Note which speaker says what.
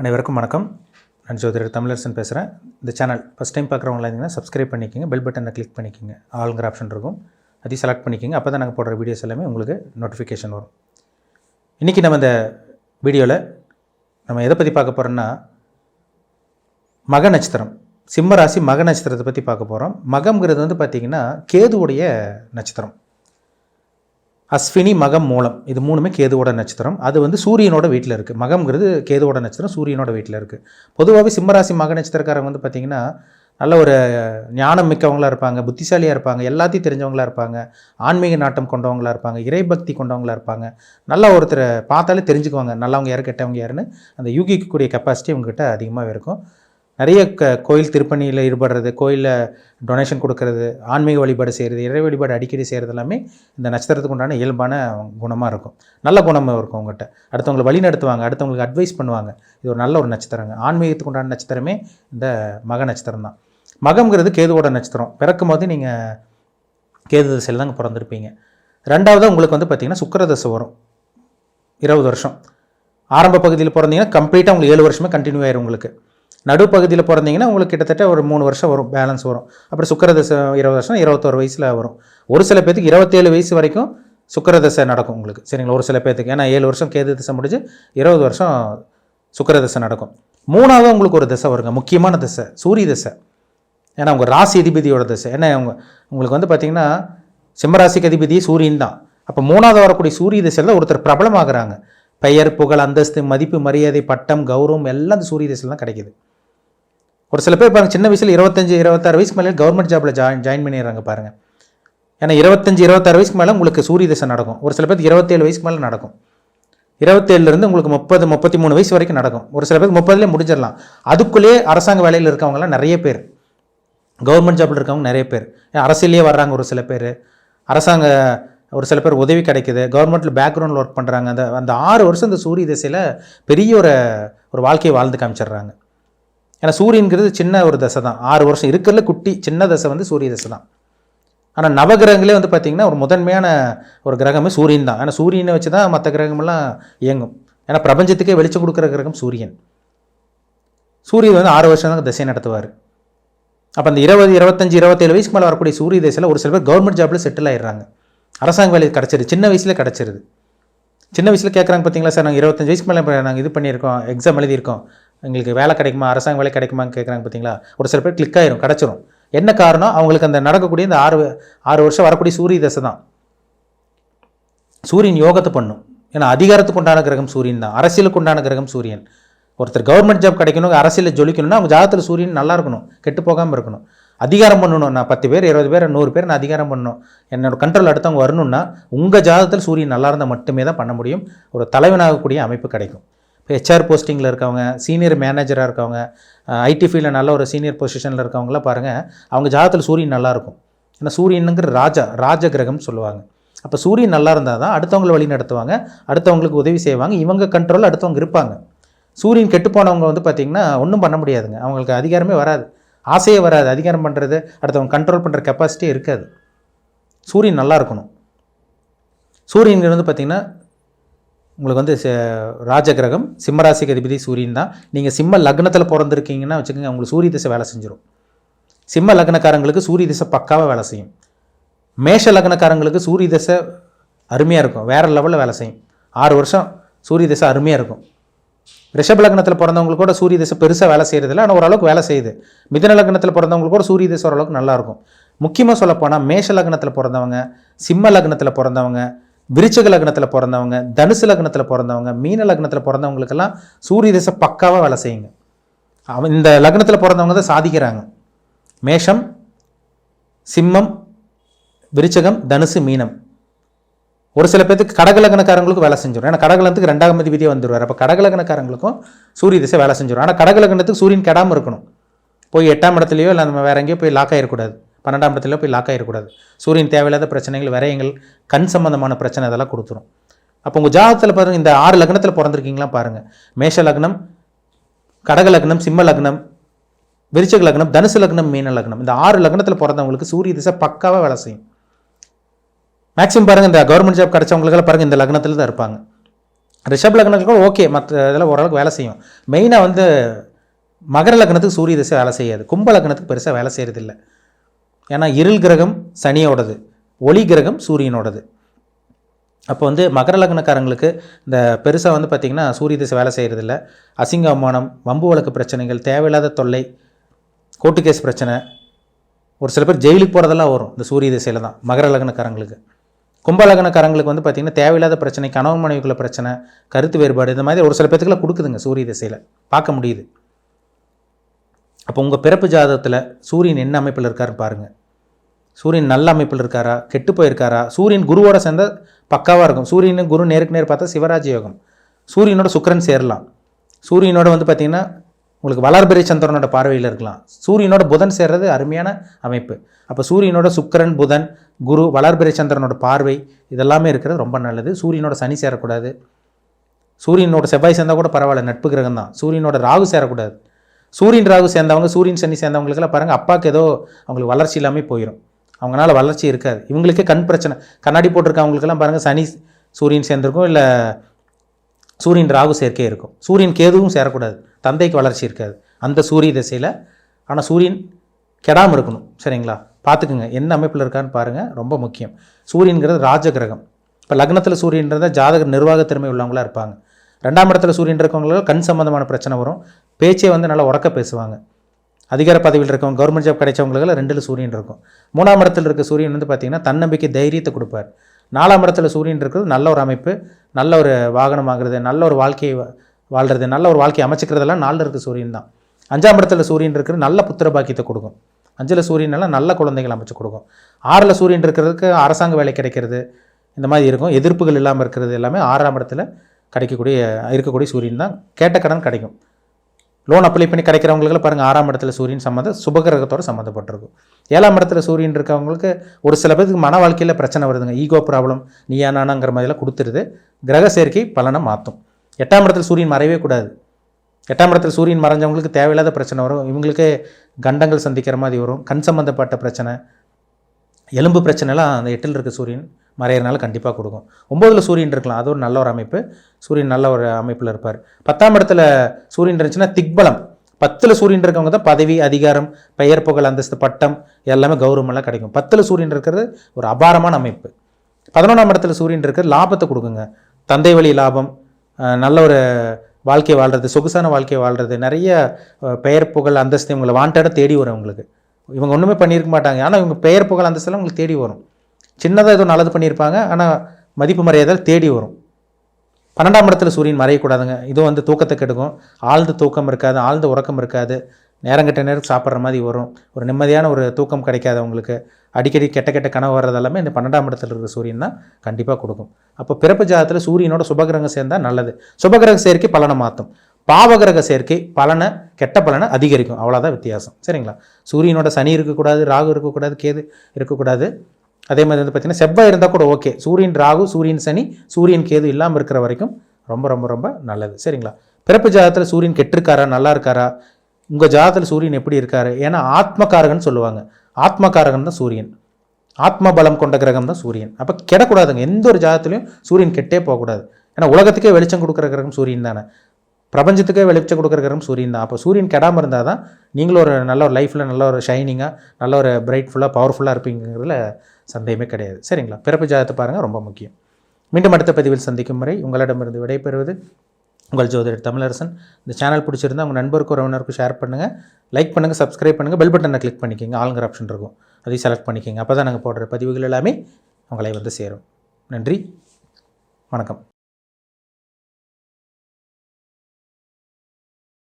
Speaker 1: அனைவருக்கும் வணக்கம். நான் ஜோதிடர் தமிழரசன் பேசுகிறேன் இந்த சேனல் ஃபஸ்ட் டைம் பார்க்குறவங்களா இருந்தீங்கன்னா சப்ஸ்கிரைப் பண்ணிக்கோங்க பெல் பட்டனை கிளிக் பண்ணிக்கோங்க. ஆளுங்கிற ஆப்ஷன் இருக்கும். அதையும் செலக்ட் பண்ணிக்கோங்க. அப்போ தான் நாங்கள் போடுற வீடியோஸ் எல்லாமே உங்களுக்கு நோட்டிஃபிகேஷன் வரும். இன்றைக்கி நம்ம இந்த வீடியோவில் நம்ம எதை பற்றி பார்க்க போகிறோம்னா மக நட்சத்திரம். சிம்ம ராசி மக நட்சத்திரத்தை பற்றி பார்க்க போகிறோம் மகம்ங்கிறது வந்து பார்த்திங்கன்னா கேதுவுடைய நட்சத்திரம். அஸ்வினி மகம் மூலம். இது மூணுமே கேதுவோட நட்சத்திரம். அது வந்து சூரியனோட வீட்டில் இருக்குது மகம்ங்கிறது கேதுவோட நட்சத்திரம் சூரியனோட வீட்டில் இருக்குது பொதுவாகவே சிம்மராசி மக நட்சத்திரக்காரங்க வந்து பார்த்திங்கன்னா நல்ல ஒரு ஞானம் மிக்கவங்களாக இருப்பாங்க புத்திசாலியாக இருப்பாங்க எல்லாத்தையும் தெரிஞ்சவங்களா இருப்பாங்க ஆன்மீக நாட்டம் கொண்டவங்களா இருப்பாங்க இறைபக்தி கொண்டவங்களா இருப்பாங்க. நல்லா ஒருத்தரை பார்த்தாலே தெரிஞ்சுக்குவாங்க நல்லவங்க யார் கெட்டவங்க யாருன்னு. அந்த யூகிக்கக்கூடிய கெப்பாசிட்டி உங்ககிட்ட அதிகமாக இருக்கும். நிறைய க கோயில் திருப்பணியில் ஈடுபடுறது கோயிலில் டொனேஷன் கொடுக்கறது ஆன்மீக வழிபாடு செய்கிறது இறை வழிபாடு அடிக்கடி செய்கிறது எல்லாமே இந்த நட்சத்திரத்துக்கு உண்டான இயல்பான குணமாக இருக்கும். நல்ல குணம் இருக்கும் உங்கள்கிட்ட அடுத்தவங்களை வழி நடத்துவாங்க அடுத்தவங்களுக்கு அட்வைஸ் பண்ணுவாங்க. இது ஒரு நல்ல ஒரு நட்சத்திரங்க. ஆன்மீகத்துக்கு உண்டான நட்சத்திரமே இந்த மக நட்சத்திரம் தான். மகம்ங்கிறது கேதுவோட நட்சத்திரம். பிறக்கும் போது நீங்கள் கேது திசையில் தாங்க பிறந்திருப்பீங்க. ரெண்டாவது உங்களுக்கு வந்து பார்த்திங்கன்னா சுக்கர தசை வரும். இருபது வருஷம். ஆரம்ப பகுதியில் பிறந்தீங்கன்னா கம்ப்ளீட்டாக உங்களுக்கு ஏழு வருஷமே கண்டினியூ ஆயிரும் உங்களுக்கு. நடுப்பகுதியில் பிறந்தீங்கன்னா உங்களுக்கு கிட்டத்தட்ட ஒரு மூணு வருஷம் வரும் பேலன்ஸ் வரும். அப்புறம் சுக்கரதசை இருபது வருஷம் இருபத்தோரு வயசில் வரும். ஒரு சில பேத்துக்கு இருபத்தேழு வயசு வரைக்கும் சுக்கரதசை நடக்கும் உங்களுக்கு சரிங்களா? ஒரு சில பேத்துக்கு. ஏன்னா ஏழு வருஷம் கேது தசை முடிஞ்சு இருபது வருஷம் சுக்கரதசை நடக்கும். மூணாவது உங்களுக்கு ஒரு தசை வருங்க முக்கியமான தசை சூரிய தசை. ஏன்னா உங்கள் ராசி அதிபதியோட தசை. ஏன்னா உங்க உங்களுக்கு வந்து பார்த்தீங்கன்னா சிம்மராசிக்கு அதிபதி சூரியன் தான். அப்போ மூணாவது வரக்கூடிய சூரிய திசையில் தான் ஒருத்தர் பிரபலமாகறாங்க. பெயர் புகழ் அந்தஸ்து மதிப்பு மரியாதை பட்டம் கௌரவம் எல்லாம் அந்த சூரிய திசையில் தான் கிடைக்கிது. ஒரு சில பேர் பாருங்க சின்ன வயசில் இருபத்தஞ்சி இருபத்தாறு வயசுக்கு மேலே கவர்மெண்ட் ஜாபில் ஜாயின் ஜாயின் பண்ணிடுறாங்க பாருங்கள் ஏன்னா இருபத்தஞ்சி இருபத்தாறு வயசுக்கு மேலே உங்களுக்கு சூரிய தசை நடக்கும். ஒரு சில பேருக்கு இருபத்தேழு வயசுக்கு மேலே நடக்கும். இருபத்தேழுலேருந்து உங்களுக்கு முப்பது முப்பத்தி மூணு வயசு வரைக்கும் நடக்கும். ஒரு சில பேருக்கு முப்பதுலேயே முடிஞ்சிடலாம் அதுக்குள்ளேயே அரசாங்க வேலையில் இருக்கவங்கலாம் நிறைய பேர். கவர்மெண்ட் ஜாப்பில் இருக்கவங்க நிறைய பேர். ஏன் அரசியலே வர்றாங்க ஒரு சில பேர். அரசாங்க ஒரு சில பேர் உதவி கிடைக்குது. கவர்மெண்ட்டில் பேக்ரவுண்டில் ஒர்க் பண்ணுறாங்க அந்த அந்த ஆறு வருஷம் இந்த சூரிய திசையில் பெரிய ஒரு ஒரு வாழ்க்கையை வாழ்ந்து காமிச்சிடுறாங்க. ஏன்னா சூரியன்கிறது சின்ன ஒரு தசை தான். ஆறு வருஷம் இருக்கிறதுல குட்டி சின்ன தசை வந்து சூரிய தசை தான். ஆனால் நவகிரகங்களே வந்து பார்த்திங்கன்னா ஒரு முதன்மையான ஒரு கிரகமே சூரியன் தான். ஏன்னா சூரியனை வச்சு தான் மற்ற கிரகமெல்லாம் இயங்கும். ஏன்னா பிரபஞ்சத்துக்கே வெளிச்சம் கொடுக்குற கிரகம் சூரியன். சூரியன் வந்து ஆறு வருஷம் தான் திசை நடத்துவார். அப்போ அந்த இருபது இருபத்தஞ்சி இருபத்தேழு வயசுக்கு மேலே வரக்கூடிய சூரிய திசையில் ஒரு சில பேர் கவர்மெண்ட் ஜாப்பில் செட்டில் ஆயிடுறாங்க. அரசாங்க வேலை கிடச்சிருது. சின்ன வயசில் கிடச்சிருது. சின்ன வயசில் கேட்குறாங்க பார்த்தீங்களா சார் நாங்கள் இருபத்தஞ்சி வயசுக்கு மேலே நாங்கள் இது பண்ணியிருக்கோம் எக்ஸாம் எழுதியிருக்கோம். எங்களுக்கு வேலை கிடைக்குமா? அரசாங்க வேலை கிடைக்குமான்னு கேட்குறாங்க பார்த்தீங்களா ஒரு சில பேர் கிளிக் ஆயிரும் கிடச்சிரும். என்ன காரணம்? அவங்களுக்கு அந்த நடக்கக்கூடிய இந்த ஆறு ஆறு வருஷம் வரக்கூடிய சூரிய தசை தான். சூரியன் யோகத்தை பண்ணும். ஏன்னா அதிகாரத்துக்கு உண்டான கிரகம் சூரியன் தான். அரசியலுக்கு உண்டான கிரகம் சூரியன். ஒருத்தர் கவர்மெண்ட் ஜாப் கிடைக்கணும் அரசியலில் ஜொலிக்கணும்னா அவங்க ஜாதகத்தில் சூரியன் நல்லா இருக்கணும். கெட்டு போகாமல் இருக்கணும். அதிகாரம் பண்ணணும். நான் பத்து பேர் இருபது பேர் நூறு பேர் நான் அதிகாரம் பண்ணணும். என்னோட கண்ட்ரோல் அடுத்தவங்க வரணும்னா உங்கள் ஜாதகத்தில் சூரியன் நல்லா இருந்தால் மட்டுமே தான் பண்ண முடியும். ஒரு தலைவனாகக்கூடிய அமைப்பு கிடைக்கும். ஹெச்ஆர் போஸ்டிங்கில் இருக்கவங்க சீனியர் மேனேஜராக இருக்கவங்க ஐடி ஃபீல்டில் நல்ல ஒரு சீனியர் பொசிஷனில் இருக்கவங்களாம் பாருங்கள் அவங்க ஜாதகத்தில் சூரியன் நல்லாயிருக்கும் ஏன்னா சூரியனுங்கிற ராஜா ராஜ கிரகம்னு சொல்லுவாங்க. அப்போ சூரியன் நல்லா இருந்தால் தான் அடுத்தவங்களை வழி நடத்துவாங்க அடுத்தவங்களுக்கு உதவி செய்வாங்க இவங்க கண்ட்ரோலில் அடுத்தவங்க இருப்பாங்க. சூரியன் கெட்டு போனவங்க வந்து பார்த்திங்கன்னா ஒன்றும் பண்ண முடியாதுங்க. அவங்களுக்கு அதிகாரமே வராது. ஆசையே வராது. அதிகாரம் பண்ணுறது அடுத்தவங்க கண்ட்ரோல் பண்ணுற கெப்பாசிட்டியே இருக்காது. சூரியன் நல்லா இருக்கணும். சூரியன் வந்து பார்த்திங்கன்னா உங்களுக்கு வந்து ராஜகிரகம் சிம்மராசிக்கு அதிபதி சூரியன் தான். நீங்கள் சிம்ம லக்னத்தில் பிறந்திருக்கீங்கன்னா வச்சுக்கோங்க உங்களுக்கு சூரிய திசை வேலை செஞ்சிடும் சிம்ம லக்னக்காரங்களுக்கு சூரிய திசை பக்காவாக வேலை செய்யும். மேஷ லக்னக்காரங்களுக்கு சூரிய திசை அருமையாக இருக்கும். வேறு லெவலில் வேலை செய்யும். ஆறு வருஷம் சூரிய திசை அருமையாக இருக்கும். ரிஷப லக்னத்தில் பிறந்தவங்களுக்கு கூட சூரிய திசை பெருசாக வேலை செய்கிறதில்ல ஆனால் ஓரளவுக்கு வேலை செய்யுது. மிதன லக்னத்தில் பிறந்தவங்களுக்கு கூட சூரிய திசை ஓரளவுக்கு நல்லாயிருக்கும் முக்கியமாக சொல்லப்போனால் மேஷ லக்னத்தில் பிறந்தவங்க சிம்ம லக்னத்தில் பிறந்தவங்க விருச்சக லக்னத்தில் பிறந்தவங்க தனுசு லக்னத்தில் பிறந்தவங்க மீன லக்னத்தில் பிறந்தவங்களுக்கெல்லாம் சூரிய திசை பக்காவாக வேலை செய்யுங்க. அவன் இந்த லக்னத்தில் பிறந்தவங்க தான் சாதிக்கிறாங்க. மேஷம் சிம்மம் விருச்சகம் தனுசு மீனம். ஒரு சில பேருக்கு கடகலக்கணக்காரங்களுக்கும் வேலை செஞ்சிடும் ஏன்னா கடகலத்துக்கு ரெண்டாம் அதிபதியே வந்துடுவார் அப்போ கடகலக்கணக்காரங்களுக்கும் சூரிய திசை வேலை செஞ்சிடும் ஆனால் கடகலக்கணத்துக்கு சூரியன் கெடாமல் இருக்கணும். போய் எட்டாம் இடத்துலையோ இல்லை நம்ம வேற எங்கேயோ போய் லாக் ஆகிடக்கூடாது பன்னெண்டாம் இடத்துல போய் லாக் ஆகிடக்கூடாது சூரியன் தேவையில்லாத பிரச்சனைகள் விரயங்கள் கண் சம்பந்தமான பிரச்சனை இதெல்லாம் கொடுத்துரும். அப்போ உங்கள் ஜாதகத்தில் பாருங்கள் இந்த ஆறு லக்னத்தில் பிறந்திருக்கீங்களா பாருங்கள் மேஷ லக்னம் கடக லக்னம் சிம்ம லக்னம் விருச்சக லக்னம் தனுசு லக்னம் மீன லக்னம். இந்த ஆறு லக்னத்தில் பிறந்தவங்களுக்கு சூரிய திசை பக்காவாக வேலை செய்யும். மேக்ஸிமம் பாருங்கள் இந்த கவர்மெண்ட் ஜாப் கிடச்சவங்களுக்கெல்லாம் பாருங்கள் இந்த லக்னத்தில் தான் இருப்பாங்க. ரிஷப் லக்னத்துக்கு கூட ஓகே மற்ற இதெல்லாம் ஓரளவுக்கு வேலை செய்யும். மெயினாக வந்து மகர லக்னத்துக்கு சூரிய திசை வேலை செய்யாது. கும்ப லக்னத்துக்கு பெருசாக வேலை செய்கிறதில்லை ஏன்னா இருள் கிரகம் சனியோடது ஒளி கிரகம் சூரியனோடது. அப்போ வந்து மகர லக்னக்காரங்களுக்கு இந்த பெருசாக வந்து பார்த்திங்கன்னா சூரிய திசை வேலை செய்கிறதில்ல அசிங்க அவமானம் வம்பு வழக்கு பிரச்சனைகள் தேவையில்லாத தொல்லை கோர்ட்டு கேஸ் பிரச்சனை. ஒரு சில பேர் ஜெயிலுக்கு போகிறதெல்லாம் வரும் இந்த சூரிய திசையில் தான் மகர லக்னக்காரங்களுக்கு. கும்ப லக்னக்காரங்களுக்கு வந்து பார்த்திங்கன்னா தேவையில்லாத பிரச்சனை கணவன் மனைவிக்குள்ள பிரச்சனை கருத்து வேறுபாடு இந்த மாதிரி ஒரு சில பேத்துக்குலாம் கொடுக்குதுங்க சூரிய திசையில். பார்க்க முடியுது. அப்போ உங்கள் பிறப்பு ஜாதகத்தில் சூரியன் என்ன அமைப்பில் இருக்காருன்னு பாருங்கள் சூரியன் நல்ல அமைப்பில் இருக்காரா? கெட்டு போயிருக்காரா? சூரியன் குருவோட சேர்ந்த பக்காவாக இருக்கும். சூரியன் குரு நேருக்கு நேர் பார்த்தா சிவராஜ யோகம். சூரியனோட சுக்கிரன் சேரலாம். சூரியனோட வந்து பார்த்திங்கன்னா உங்களுக்கு வளர்பிறை சந்திரனோட பார்வையில் இருக்கலாம். சூரியனோட புதன் சேர்றது அருமையான அமைப்பு. அப்போ சூரியனோட சுக்கிரன் புதன் குரு வளர்பிறை சந்திரனோட பார்வை இதெல்லாமே இருக்கிறது ரொம்ப நல்லது. சூரியனோட சனி சேரக்கூடாது. சூரியனோட செவ்வாய் சேர்ந்தா கூட பரவாயில்ல நட்பு கிரகம் தான். சூரியனோட ராகு சேரக்கூடாது. சூரியன் ராகு சேர்ந்தவங்க சூரியன் சனி சேர்ந்தவங்களுக்கெல்லாம் பாருங்கள் அப்பாவுக்கு ஏதோ அவங்களுக்கு வளர்ச்சி இல்லாமல் போயிடும் அவங்களால வளர்ச்சி இருக்காது. இவங்களுக்கே கண் பிரச்சனை. கண்ணாடி போட்டிருக்கவங்களுக்கெல்லாம் பாருங்கள் சனி சூரியன் சேர்ந்திருக்கும் இல்லை சூரியன் ராகு சேர்க்கை இருக்கும். சூரியன் கேதுவும் சேரக்கூடாது. தந்தைக்கு வளர்ச்சி இருக்காது. அந்த சூரிய திசையில் ஆனால் சூரியன் கெடாமல் இருக்கணும். சரிங்களா? பார்த்துக்குங்க என்ன அமைப்பில் இருக்கான்னு பாருங்கள் ரொம்ப முக்கியம். சூரியன்கிறது ராஜ கிரகம். இப்போ லக்னத்தில் சூரியன்றத ஜாதக நிர்வாக திறமை உள்ளவங்களாக இருப்பாங்க. ரெண்டாம் இடத்துல சூரியன் இருக்கவங்களுக்கு கண் சம்மந்தமான பிரச்சனை வரும். பேச்சே வந்து நல்லா உறக்க பேசுவாங்க. அதிகார பதவியில் இருக்கவங்க கவர்மெண்ட் ஜாப் கிடைச்சவங்களுக்கு ரெண்டில் சூரியன் இருக்கும். மூணாம் இடத்துல இருக்க சூரியன் வந்து பார்த்திங்கன்னா தன்னம்பிக்கை தைரியத்தை கொடுப்பார். நாலாம் இடத்துல சூரியன் இருக்கிறது நல்ல ஒரு அமைப்பு நல்ல ஒரு வாகனம் வாங்குறது நல்ல ஒரு வாழ்க்கையை வா- நல்ல ஒரு வாழ்க்கையை அமைச்சிக்கிறதெல்லாம் நாலில் இருக்க சூரியன் தான். அஞ்சாம் இடத்துல சூரியன் இருக்கிறது நல்ல புத்திர பாக்கியத்தை கொடுக்கும். அஞ்சில் சூரியனெல்லாம் நல்ல குழந்தைகள் அமைச்சு கொடுக்கும். ஆறில் சூரியன் இருக்கிறதுக்கு அரசாங்க வேலை கிடைக்கிறது இந்த மாதிரி இருக்கும். எதிர்ப்புகள் இல்லாமல் இருக்கிறது எல்லாமே ஆறாம் இடத்துல கிடைக்கக்கூடிய இருக்கக்கூடிய சூரியன் தான். கேட்ட கடன் கிடைக்கும். லோன் அப்ளை பண்ணி கிடைக்கிறவங்களுக்கு பாருங்கள் ஆறாம் இடத்துல சூரியன் சம்மந்த சுபகிரகத்தோட சம்மந்தப்பட்டிருக்கும். ஏழாம் இடத்துல சூரியன் இருக்கவங்களுக்கு ஒரு சில பேருக்கு மன வாழ்க்கையில் பிரச்சனை வருதுங்க. ஈகோ ப்ராப்ளம் நீயா நானாங்கிற மாதிரிலாம் கொடுத்துருது. கிரக சேர்க்கை பலனை மாற்றும் எட்டாம் இடத்துல சூரியன் மறையவே கூடாது. எட்டாம் இடத்துல சூரியன் மறைஞ்சவங்களுக்கு தேவையில்லாத பிரச்சனை வரும். இவங்களுக்கு கண்டங்கள் சந்திக்கிற மாதிரி வரும். கண் சம்மந்தப்பட்ட பிரச்சனை எலும்பு பிரச்சனைலாம் அந்த எட்டில் இருக்க சூரியன் மறையிறனால கண்டிப்பாக கொடுக்கும். ஒம்போதில் சூரியன் இருக்கலாம். அது ஒரு நல்ல ஒரு அமைப்பு. சூரியன் நல்ல ஒரு அமைப்பில் இருப்பார். பத்தாம் இடத்துல சூரியன் இருந்துச்சுன்னா திக்பலம். பத்தில் சூரியன் இருக்கவங்க தான் பதவி அதிகாரம் பெயர் புகழ் அந்தஸ்து பட்டம் எல்லாமே கௌரவமெல்லாம் கிடைக்கும். பத்தில் சூரியன் இருக்கிறது ஒரு அபாரமான அமைப்பு. பதினொன்றாம் இடத்துல சூரியன் இருக்கிறது லாபத்தை கொடுக்குங்க. தந்தை வழி லாபம் நல்ல ஒரு வாழ்க்கை வாழ்கிறது சொகுசான வாழ்க்கை வாழ்கிறது நிறைய பெயர் புகழ் அந்தஸ்து இவங்களை வாண்டடாக தேடி வரும் உங்களுக்கு இவங்க ஒன்றுமே பண்ணியிருக்க மாட்டாங்க. ஆனால் இவங்க பெயர் புகழ் அந்தஸ்தெல்லாம் உங்களுக்கு தேடி வரும். சின்னதாக ஏதோ நல்லது பண்ணியிருப்பாங்க ஆனால் மதிப்பு மரியாதை தேடி வரும். பன்னெண்டாம் இடத்துல சூரியன் மறையக்கூடாதுங்க. இதுவும் வந்து தூக்கத்தை கெடுக்கும். ஆழ்ந்த தூக்கம் இருக்காது ஆழ்ந்த உறக்கம் இருக்காது. நேரங்கெட்ட நேரம் சாப்பிட்ற மாதிரி வரும். ஒரு நிம்மதியான ஒரு தூக்கம் கிடைக்காது அவங்களுக்கு. அடிக்கடி கெட்ட கெட்ட கனவு வர்றது எல்லாமே இந்த பன்னெண்டாம் இடத்துல இருக்கிற சூரியன் தான் கண்டிப்பாக கொடுக்கும். அப்போ பிறப்பு ஜாதத்தில் சூரியனோட சுபகிரகம் சேர்ந்தால் நல்லது. சுபகிரக சேர்க்கை பலனை மாற்றும் பாவகிரக சேர்க்கை பலனை கெட்ட பலனை அதிகரிக்கும். அவ்வளோதான் வித்தியாசம். சரிங்களா? சூரியனோட சனி இருக்கக்கூடாது ராகு இருக்கக்கூடாது கேது இருக்கக்கூடாது. அதே மாதிரி வந்து பார்த்திங்கன்னா செவ்வாய் இருந்தால் கூட ஓகே சூரியன் ராகு சூரியன் சனி சூரியன் கேது இல்லாமல் இருக்கிற வரைக்கும் ரொம்ப ரொம்ப ரொம்ப நல்லது. சரிங்களா? பிறப்பு ஜாதத்தில் சூரியன் கெட்டிருக்காரா நல்லா இருக்காரா? உங்கள் ஜாதத்தில் சூரியன் எப்படி இருக்கார்? ஏன்னா ஆத்மகாரகன் சொல்லுவாங்க. ஆத்மகாரகன் தான் சூரியன். ஆத்ம பலம் கொண்ட கிரகம் தான் சூரியன். அப்போ கெடக்கூடாதுங்க. எந்த ஒரு ஜாதத்துலையும் சூரியன் கெட்டே போகக்கூடாது. ஏன்னா உலகத்துக்கே வெளிச்சம் கொடுக்குற கிரகம் சூரியன் தானே. பிரபஞ்சத்துக்கே வெளிச்சம் கொடுக்குற கிரகம் சூரியன் தான். அப்போ சூரியன் கெடாமல் இருந்தால் தான் நீங்களும் ஒரு நல்ல ஒரு லைஃப்பில் நல்ல ஒரு ஷைனிங்காக நல்ல ஒரு பிரைட்ஃபுல்லாக பவர்ஃபுல்லாக இருப்பீங்கிறதுல சந்தேகமே கிடையாது. சரிங்களா? பிறப்பு ஜாதத்தை பாருங்கள் ரொம்ப முக்கியம். மீண்டும் அடுத்த பதிவில் சந்திக்கும் முறை உங்களிடமிருந்து விடைபெறுவது உங்கள் ஜோதிடர் தமிழரசன். இந்த சேனல் பிடிச்சிருந்தா உங்கள் நண்பருக்கும் உறவினருக்கும் ஷேர் பண்ணுங்கள் லைக் பண்ணுங்கள் சப்ஸ்கிரைப் பண்ணுங்கள் பெல் பட்டனை கிளிக் பண்ணிக்கோங்க. ஆளுங்கிற ஆப்ஷன் இருக்கும். அதையும் செலக்ட் பண்ணிக்கோங்க. அப்போ தான் நாங்கள் போடுற பதிவுகள் எல்லாமே உங்களை வந்து சேரும். நன்றி. வணக்கம்.